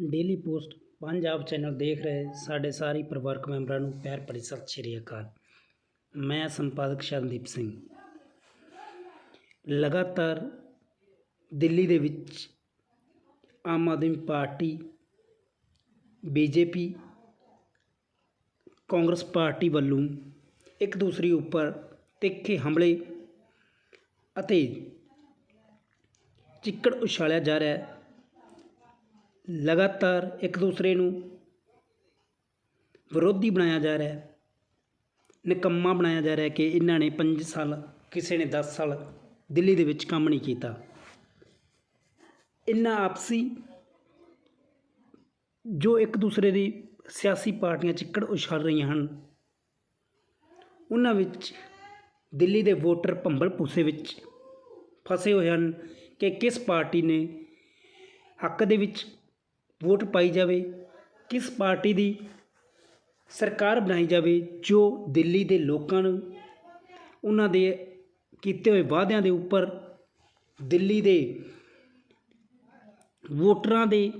Daily post Punjab channel ਦੇਖ ਰਹੇ ਸਾਡੇ ਸਾਰੇ ਪਰਿਵਾਰਕ ਮੈਂਬਰਾਂ ਨੂੰ ਪਿਆਰ ਭਰੀ ਸਤਿ ਸ਼੍ਰੀ ਅਕਾਲ। ਮੈਂ ਸੰਪਾਦਕ ਸ਼ਰਨਦੀਪ ਸਿੰਘ। ਲਗਾਤਾਰ ਦਿੱਲੀ ਦੇ ਵਿੱਚ Aam Aadmi party, BJP, Congress party ਵੱਲੋਂ ਇੱਕ ਦੂਸਰੇ ਉੱਪਰ ਤਿੱਖੇ ਹਮਲੇ ਅਤੇ ਚਿੱਕੜ ਉਛਾਲਿਆ ਜਾ ਰਿਹਾ ਹੈ। ਲਗਾਤਾਰ ਇੱਕ ਦੂਸਰੇ ਨੂੰ ਵਿਰੋਧੀ ਬਣਾਇਆ ਜਾ ਰਿਹਾ ਹੈ, ਨਿਕੰਮਾ ਬਣਾਇਆ ਜਾ ਰਿਹਾ ਕਿ ਇਹਨਾਂ ਨੇ 5 ਸਾਲ, ਕਿਸੇ ਨੇ 10 ਸਾਲ ਦਿੱਲੀ ਦੇ ਵਿੱਚ ਕੰਮ ਨਹੀਂ ਕੀਤਾ। ਇਹਨਾਂ ਆਪਸੀ ਜੋ ਇੱਕ ਦੂਸਰੇ ਦੀ ਸਿਆਸੀ ਪਾਰਟੀਆਂ ਚਿੱਕੜ ਉਛਾਲ ਰਹੀਆਂ ਹਨ, ਉਹਨਾਂ ਵਿੱਚ ਦਿੱਲੀ ਦੇ ਵੋਟਰ ਭੰਬਲ ਭੂਸੇ ਵਿੱਚ ਫਸੇ ਹੋਏ ਹਨ ਕਿ ਕਿਸ ਪਾਰਟੀ ਨੇ ਹੱਕ ਦੇ ਵਿੱਚ ਵੋਟ ਪਾਈ ਜਾਵੇ, ਕਿਸ ਪਾਰਟੀ ਦੀ ਸਰਕਾਰ ਬਣਾਈ ਜਾਵੇ, ਜੋ ਦਿੱਲੀ ਦੇ ਲੋਕਾਂ ਨੂੰ, ਉਹਨਾਂ ਦੇ ਕੀਤੇ ਹੋਏ ਵਾਅਦਿਆਂ ਦੇ ਉੱਪਰ ਦਿੱਲੀ ਦੇ ਵੋਟਰਾਂ ਦੇ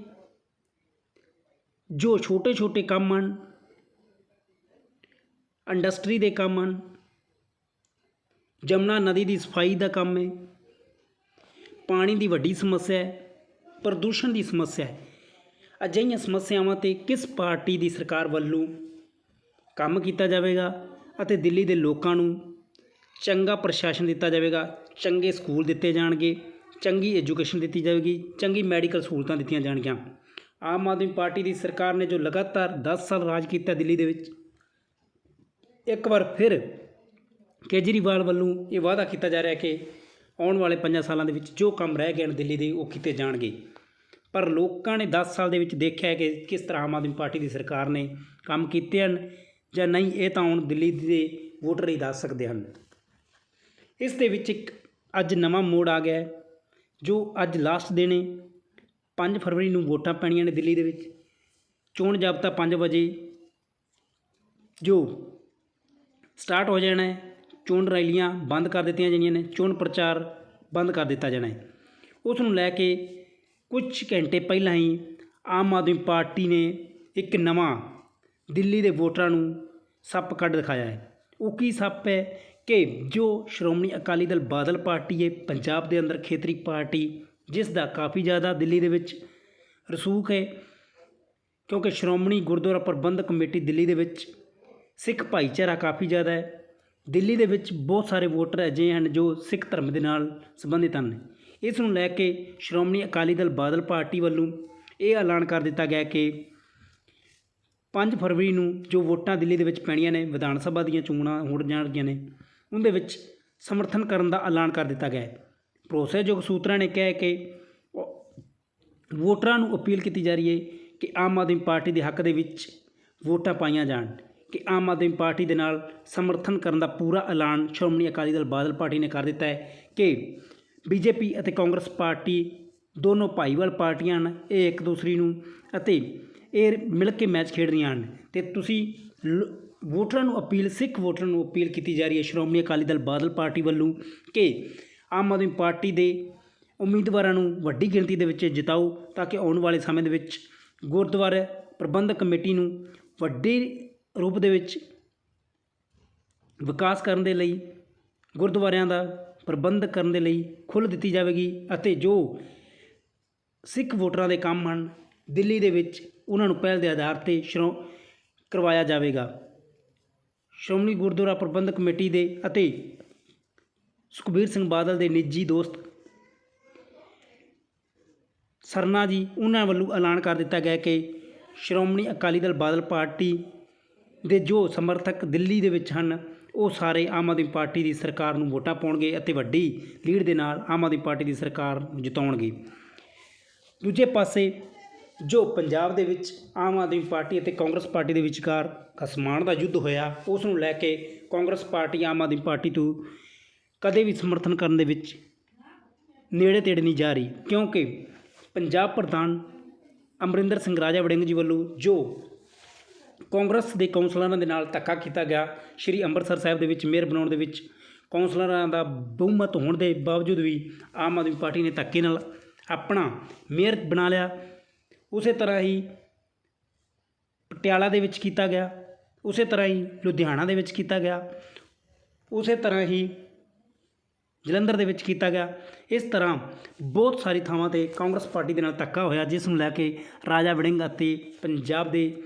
ਜੋ ਛੋਟੇ ਛੋਟੇ ਕੰਮ ਹਨ, ਇੰਡਸਟਰੀ ਦੇ ਕੰਮ ਹਨ, ਜਮਨਾ ਨਦੀ ਦੀ ਸਫ਼ਾਈ ਦਾ ਕੰਮ ਹੈ, ਪਾਣੀ ਦੀ ਵੱਡੀ ਸਮੱਸਿਆ ਹੈ, ਪ੍ਰਦੂਸ਼ਣ ਦੀ ਸਮੱਸਿਆ ਹੈ ਅਜਿਹੀਆਂ ਸਮੱਸਿਆਵਾਂ ਤੇ ਕਿਸ ਪਾਰਟੀ ਦੀ ਸਰਕਾਰ ਵੱਲੋਂ ਕੰਮ ਕੀਤਾ ਜਾਵੇਗਾ ਅਤੇ ਦਿੱਲੀ ਦੇ ਲੋਕਾਂ ਨੂੰ ਚੰਗਾ ਪ੍ਰਸ਼ਾਸਨ ਦਿੱਤਾ ਜਾਵੇਗਾ, ਚੰਗੇ ਸਕੂਲ ਦਿੱਤੇ ਜਾਣਗੇ, ਚੰਗੀ ਐਜੂਕੇਸ਼ਨ ਦਿੱਤੀ ਜਾਵੇਗੀ, ਚੰਗੀ ਮੈਡੀਕਲ ਸਹੂਲਤਾਂ ਦਿੱਤੀਆਂ ਜਾਣਗੀਆਂ। ਆਮ ਆਦਮੀ ਪਾਰਟੀ ਦੀ ਸਰਕਾਰ ਨੇ ਜੋ ਲਗਾਤਾਰ 10 ਸਾਲ ਰਾਜ ਕੀਤਾ ਦਿੱਲੀ ਦੇ ਵਿੱਚ, ਇੱਕ ਵਾਰ ਫਿਰ ਕੇਜਰੀਵਾਲ ਵੱਲੋਂ ਇਹ ਵਾਅਦਾ ਕੀਤਾ ਜਾ ਰਿਹਾ ਕਿ ਆਉਣ ਵਾਲੇ 5 ਸਾਲਾਂ ਦੇ ਵਿੱਚ ਜੋ ਕੰਮ ਰਹਿ ਗਏ ਹਨ ਦਿੱਲੀ ਦੇ ਉਹ ਕੀਤੇ ਜਾਣਗੇ। ਪਰ ਲੋਕਾਂ ਨੇ 10 ਸਾਲ ਦੇ ਵਿੱਚ ਦੇਖਿਆ ਕਿ ਕਿਸ ਤਰ੍ਹਾਂ ਆਮ ਆਦਮੀ ਪਾਰਟੀ ਦੀ ਸਰਕਾਰ ਨੇ ਕੰਮ ਕੀਤੇ ਹਨ ਜਾਂ ਨਹੀਂ, ਇਹ ਤਾਂ ਹੁਣ ਦਿੱਲੀ ਦੇ ਵੋਟਰ ਹੀ ਦੱਸ ਸਕਦੇ ਹਨ। ਇਸ ਦੇ ਵਿੱਚ ਇੱਕ ਅੱਜ ਨਵਾਂ ਮੋੜ ਆ ਗਿਆ ਜੋ ਅੱਜ ਲਾਸਟ ਦਿਨ ਹੈ। 5 ਫਰਵਰੀ ਨੂੰ ਵੋਟਾਂ ਪੈਣੀਆਂ ਨੇ ਦਿੱਲੀ ਦੇ ਵਿੱਚ। ਚੋਣ ਜਾਬਤਾ 5 ਵਜੇ ਜੋ ਸਟਾਰਟ ਹੋ ਜਾਣਾ ਹੈ, ਚੋਣ ਰੈਲੀਆਂ ਬੰਦ ਕਰ ਦਿੱਤੀਆਂ ਜਾਣੀਆਂ ਨੇ, ਚੋਣ ਪ੍ਰਚਾਰ ਬੰਦ ਕਰ ਦਿੱਤਾ ਜਾਣਾ ਹੈ। ਉਸ ਨੂੰ ਲੈ ਕੇ ਕੁਝ ਘੰਟੇ ਪਹਿਲਾਂ ਹੀ ਆਮ ਆਦਮੀ ਪਾਰਟੀ ਨੇ ਇੱਕ ਨਵਾਂ ਦਿੱਲੀ ਦੇ ਵੋਟਰਾਂ ਨੂੰ ਸੱਪ ਕੱਢ ਦਿਖਾਇਆ ਹੈ। ਉਹ ਕੀ ਸੱਪ ਹੈ ਕਿ ਜੋ ਸ਼੍ਰੋਮਣੀ ਅਕਾਲੀ ਦਲ ਬਾਦਲ ਪਾਰਟੀ ਹੈ, ਪੰਜਾਬ ਦੇ ਅੰਦਰ ਖੇਤਰੀ ਪਾਰਟੀ, ਜਿਸ ਦਾ ਕਾਫੀ ਜ਼ਿਆਦਾ ਦਿੱਲੀ ਦੇ ਵਿੱਚ ਰਸੂਖ ਹੈ, ਕਿਉਂਕਿ ਸ਼੍ਰੋਮਣੀ ਗੁਰਦੁਆਰਾ ਪ੍ਰਬੰਧਕ ਕਮੇਟੀ ਦਿੱਲੀ ਦੇ ਵਿੱਚ ਸਿੱਖ ਭਾਈਚਾਰਾ ਕਾਫੀ ਜ਼ਿਆਦਾ ਹੈ। ਦਿੱਲੀ ਦੇ ਵਿੱਚ ਬਹੁਤ ਸਾਰੇ ਵੋਟਰ ਅਜਿਹੇ ਹਨ ਜੋ ਸਿੱਖ ਧਰਮ ਦੇ ਨਾਲ ਸੰਬੰਧਿਤ ਹਨ। ਇਸ ਨੂੰ ਲੈ ਕੇ ਸ਼੍ਰੋਮਣੀ ਅਕਾਲੀ ਦਲ ਬਾਦਲ ਪਾਰਟੀ ਵੱਲੋਂ ਇਹ ਐਲਾਨ ਕਰ ਦਿੱਤਾ ਗਿਆ ਕਿ 5 ਫਰਵਰੀ ਨੂੰ ਜੋ ਵੋਟਾਂ ਦਿੱਲੀ ਦੇ ਵਿੱਚ ਪੈਣੀਆਂ ਨੇ, ਵਿਧਾਨ ਸਭਾ ਦੀਆਂ ਚੋਣਾਂ ਹੋਣ ਜਾਣਗੀਆਂ ਨੇ, ਉਹਦੇ ਵਿੱਚ ਸਮਰਥਨ ਕਰਨ ਦਾ ਐਲਾਨ ਕਰ ਦਿੱਤਾ ਗਿਆ ਹੈ। ਭਰੋਸੇਯੋਗ ਸੂਤਰਾਂ ਨੇ ਕਿਹਾ ਕਿ ਵੋਟਰਾਂ ਨੂੰ ਅਪੀਲ ਕੀਤੀ ਜਾ ਰਹੀ ਹੈ ਕਿ ਆਮ ਆਦਮੀ ਪਾਰਟੀ ਦੇ ਹੱਕ ਦੇ ਵਿੱਚ ਵੋਟਾਂ ਪਾਈਆਂ ਜਾਣ, ਕਿ ਆਮ ਆਦਮੀ ਪਾਰਟੀ ਦੇ ਨਾਲ ਸਮਰਥਨ ਕਰਨ ਦਾ ਪੂਰਾ ਐਲਾਨ ਸ਼੍ਰੋਮਣੀ ਅਕਾਲੀ ਦਲ ਬਾਦਲ ਪਾਰਟੀ ਨੇ ਕਰ ਦਿੱਤਾ ਹੈ ਕਿ ਬੀਜੇਪੀ ਅਤੇ ਕਾਂਗਰਸ ਪਾਰਟੀ ਦੋਨੋਂ ਭਾਈਵਾਲ ਪਾਰਟੀਆਂ ਹਨ, ਇਹ ਇੱਕ ਦੂਸਰੀ ਨੂੰ ਅਤੇ ਇਹ ਮਿਲ ਕੇ ਮੈਚ ਖੇਡ ਰਹੀਆਂ ਹਨ। ਅਤੇ ਤੁਸੀਂ ਲ- ਵੋਟਰਾਂ ਨੂੰ ਅਪੀਲ, ਸਿੱਖ ਵੋਟਰਾਂ ਨੂੰ ਅਪੀਲ ਕੀਤੀ ਜਾ ਰਹੀ ਹੈ ਸ਼੍ਰੋਮਣੀ ਅਕਾਲੀ ਦਲ ਬਾਦਲ ਪਾਰਟੀ ਵੱਲੋਂ ਕਿ ਆਮ ਆਦਮੀ ਪਾਰਟੀ ਦੇ ਉਮੀਦਵਾਰਾਂ ਨੂੰ ਵੱਡੀ ਗਿਣਤੀ ਦੇ ਵਿੱਚ ਜਿਤਾਓ ਤਾਂ ਕਿ ਆਉਣ ਵਾਲੇ ਸਮੇਂ ਦੇ ਵਿੱਚ ਗੁਰਦੁਆਰਾ ਪ੍ਰਬੰਧਕ ਕਮੇਟੀ ਨੂੰ ਵੱਡੇ ਰੂਪ ਦੇ ਵਿੱਚ ਵਿਕਾਸ ਕਰਨ ਦੇ ਲਈ ਗੁਰਦੁਆਰਿਆਂ ਦਾ ਪ੍ਰਬੰਧ ਕਰਨ ਦੇ ਲਈ ਖੁੱਲ੍ਹ ਦਿੱਤੀ ਜਾਵੇਗੀ ਅਤੇ ਜੋ ਸਿੱਖ ਵੋਟਰਾਂ ਦੇ ਕੰਮ ਹਨ, ਦਿੱਲੀ ਦੇ ਵਿੱਚ ਉਹਨਾਂ ਨੂੰ ਪਹਿਲ ਦੇ ਆਧਾਰ ਤੇ ਸ਼੍ਰੋ, ਕਰਵਾਇਆ ਜਾਵੇਗਾ। ਸ਼੍ਰੋਮਣੀ ਗੁਰਦੁਆਰਾ ਪ੍ਰਬੰਧਕ ਕਮੇਟੀ ਦੇ ਅਤੇ ਸੁਖਬੀਰ ਸਿੰਘ ਬਾਦਲ ਦੇ ਨਿੱਜੀ ਦੋਸਤ ਸਰਨਾ ਜੀ ਉਹਨਾਂ ਵੱਲੋਂ ਐਲਾਨ ਕਰ ਦਿੱਤਾ ਗਿਆ ਕਿ ਸ਼੍ਰੋਮਣੀ ਅਕਾਲੀ ਦਲ ਬਾਦਲ ਪਾਰਟੀ ਦੇ ਜੋ ਸਮਰਥਕ ਦਿੱਲੀ ਦੇ ਵਿੱਚ ਹਨ ਉਹ ਸਾਰੇ ਆਮ ਆਦਮੀ ਪਾਰਟੀ ਦੀ ਸਰਕਾਰ ਨੂੰ ਵੋਟਾਂ ਪਾਉਣਗੇ ਅਤੇ ਵੱਡੀ ਲੀਡ ਦੇ ਨਾਲ ਆਮ ਆਦਮੀ ਪਾਰਟੀ ਦੀ ਸਰਕਾਰ ਨੂੰ ਜਿਤਾਉਣਗੇ। ਦੂਜੇ ਪਾਸੇ ਜੋ ਪੰਜਾਬ ਦੇ ਵਿੱਚ ਆਮ ਆਦਮੀ ਪਾਰਟੀ ਅਤੇ ਕਾਂਗਰਸ ਪਾਰਟੀ ਦੇ ਵਿਚਕਾਰ ਖਸਮਾਨ ਦਾ ਯੁੱਧ ਹੋਇਆ, ਉਸ ਨੂੰ ਲੈ ਕੇ Congress party Aam Aadmi party ਤੋਂ ਕਦੇ ਵੀ ਸਮਰਥਨ ਕਰਨ ਦੇ ਵਿੱਚ ਨੇੜੇ ਤੇੜੇ ਨਹੀਂ ਜਾ ਰਹੀ, ਕਿਉਂਕਿ ਪੰਜਾਬ ਪ੍ਰਧਾਨ ਅਮਰਿੰਦਰ ਸਿੰਘ ਰਾਜਾ ਵੜਿੰਗ ਜੀ ਵੱਲੋਂ ਜੋ ਕਾਂਗਰਸ ਦੇ ਕੌਂਸਲਰਾਂ ਦੇ ਨਾਲ ਧੱਕਾ ਕੀਤਾ ਗਿਆ। ਸ਼੍ਰੀ ਅੰਮ੍ਰਿਤਸਰ ਸਾਹਿਬ ਦੇ ਵਿੱਚ ਮੇਅਰ ਬਣਾਉਣ ਦੇ ਵਿੱਚ ਕੌਂਸਲਰਾਂ ਦਾ ਬਹੁਮਤ ਹੋਣ ਦੇ ਬਾਵਜੂਦ ਵੀ ਆਮ ਆਦਮੀ ਪਾਰਟੀ ਨੇ ਧੱਕੇ ਨਾਲ ਆਪਣਾ ਮੇਅਰ ਬਣਾ ਲਿਆ। ਉਸੇ ਤਰ੍ਹਾਂ ਹੀ ਪਟਿਆਲਾ ਦੇ ਵਿੱਚ ਕੀਤਾ ਗਿਆ। ਉਸੇ ਤਰ੍ਹਾਂ ਹੀ ਲੁਧਿਆਣਾ ਦੇ ਵਿੱਚ ਕੀਤਾ ਗਿਆ। ਉਸੇ ਤਰ੍ਹਾਂ ਹੀ ਜਲੰਧਰ ਦੇ ਵਿੱਚ ਕੀਤਾ ਗਿਆ। ਇਸ ਤਰ੍ਹਾਂ ਬਹੁਤ ਸਾਰੀ ਥਾਵਾਂ ਤੇ ਕਾਂਗਰਸ ਪਾਰਟੀ ਦੇ ਨਾਲ ਧੱਕਾ ਹੋਇਆ, ਜਿਸ ਨੂੰ ਲੈ ਕੇ ਰਾਜਾ ਵੜਿੰਗ ਅਤੇ ਪੰਜਾਬ ਦੇ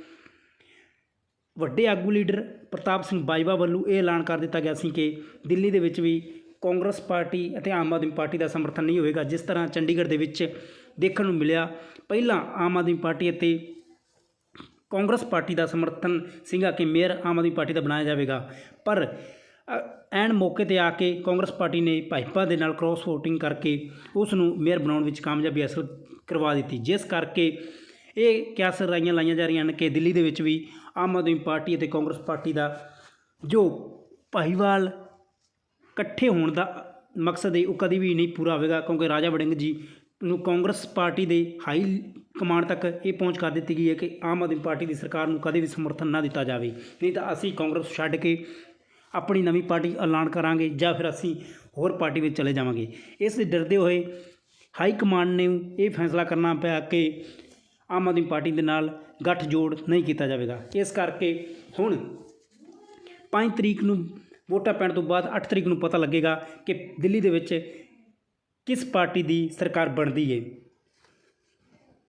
ਵੱਡੇ ਆਗੂ ਲੀਡਰ ਪ੍ਰਤਾਪ ਸਿੰਘ ਬਾਜਵਾ ਵੱਲੋਂ ਇਹ ਐਲਾਨ ਕਰ ਦਿੱਤਾ ਗਿਆ ਸੀ ਕਿ ਦਿੱਲੀ ਦੇ ਵਿੱਚ ਵੀ ਕਾਂਗਰਸ ਪਾਰਟੀ ਅਤੇ ਆਮ ਆਦਮੀ ਪਾਰਟੀ ਦਾ ਸਮਰਥਨ ਨਹੀਂ ਹੋਵੇਗਾ, ਜਿਸ ਤਰ੍ਹਾਂ ਚੰਡੀਗੜ੍ਹ ਦੇ ਵਿੱਚ ਦੇਖਣ ਨੂੰ ਮਿਲਿਆ। ਪਹਿਲਾਂ ਆਮ ਆਦਮੀ ਪਾਰਟੀ ਅਤੇ ਕਾਂਗਰਸ ਪਾਰਟੀ ਦਾ ਸਮਰਥਨ ਸੀਗਾ ਕਿ ਮੇਅਰ ਆਮ ਆਦਮੀ ਪਾਰਟੀ ਦਾ ਬਣਾਇਆ ਜਾਵੇਗਾ, ਪਰ ਐਨ ਮੌਕੇ ਤੇ ਆ ਕੇ ਕਾਂਗਰਸ ਪਾਰਟੀ ਨੇ ਭਾਜਪਾ ਦੇ ਨਾਲ ਕ੍ਰਾਸ ਵੋਟਿੰਗ ਕਰਕੇ ਉਸ ਨੂੰ ਮੇਅਰ ਬਣਾਉਣ ਵਿੱਚ ਕਾਮਯਾਬੀ ਹਾਸਲ ਕਰਵਾ ਦਿੱਤੀ। ਜਿਸ ਕਰਕੇ ਇਹ ਕਿਆਸ ਰਾਈਆਂ ਲਾਈਆਂ ਜਾ ਰਹੀਆਂ ਹਨ ਕਿ ਦਿੱਲੀ ਦੇ ਵਿੱਚ ਵੀ ਆਮ ਆਦਮੀ ਪਾਰਟੀ ਅਤੇ ਕਾਂਗਰਸ ਪਾਰਟੀ ਦਾ ਜੋ ਭਾਈਵਾਲ ਇਕੱਠੇ ਹੋਣ ਦਾ ਮਕਸਦ ਹੈ, ਉਹ ਕਦੀ ਵੀ ਨਹੀਂ ਪੂਰਾ ਹੋਵੇਗਾ, ਕਿਉਂਕਿ ਰਾਜਾ ਵੜਿੰਗ ਜੀ ਨੂੰ ਕਾਂਗਰਸ ਪਾਰਟੀ ਦੇ ਹਾਈ ਕਮਾਂਡ ਤੱਕ ਇਹ ਪਹੁੰਚ ਕਰ ਦਿੱਤੀ ਗਈ ਹੈ ਕਿ ਆਮ ਆਦਮੀ ਪਾਰਟੀ ਦੀ ਸਰਕਾਰ ਨੂੰ ਕਦੇ ਵੀ ਸਮਰਥਨ ਨਾ ਦਿੱਤਾ ਜਾਵੇ। ਨਹੀਂ ਤਾਂ ਅਸੀਂ ਕਾਂਗਰਸ ਛੱਡ ਕੇ ਆਪਣੀ ਨਵੀਂ ਪਾਰਟੀ ਐਲਾਨ ਕਰਾਂਗੇ ਜਾਂ ਫਿਰ ਅਸੀਂ ਹੋਰ ਪਾਰਟੀ ਵਿੱਚ ਚਲੇ ਜਾਵਾਂਗੇ। ਇਸ ਦੇ ਡਰਦੇ ਹੋਏ ਹਾਈ ਕਮਾਂਡ ਨੇ ਇਹ ਫੈਸਲਾ ਕਰਨਾ ਪਿਆ ਕਿ ਆਮ ਆਦਮੀ ਪਾਰਟੀ ਦੇ ਨਾਲ ਗੱਠਜੋੜ ਨਹੀਂ ਕੀਤਾ ਜਾਵੇਗਾ। ਇਸ ਕਰਕੇ ਹੁਣ 5 ਤਰੀਕ ਨੂੰ ਵੋਟਾਂ ਪੈਣ ਤੋਂ ਬਾਅਦ 8 ਤਰੀਕ ਨੂੰ ਪਤਾ ਲੱਗੇਗਾ ਕਿ ਦਿੱਲੀ ਦੇ ਵਿੱਚ ਕਿਸ ਪਾਰਟੀ ਦੀ ਸਰਕਾਰ ਬਣਦੀ ਹੈ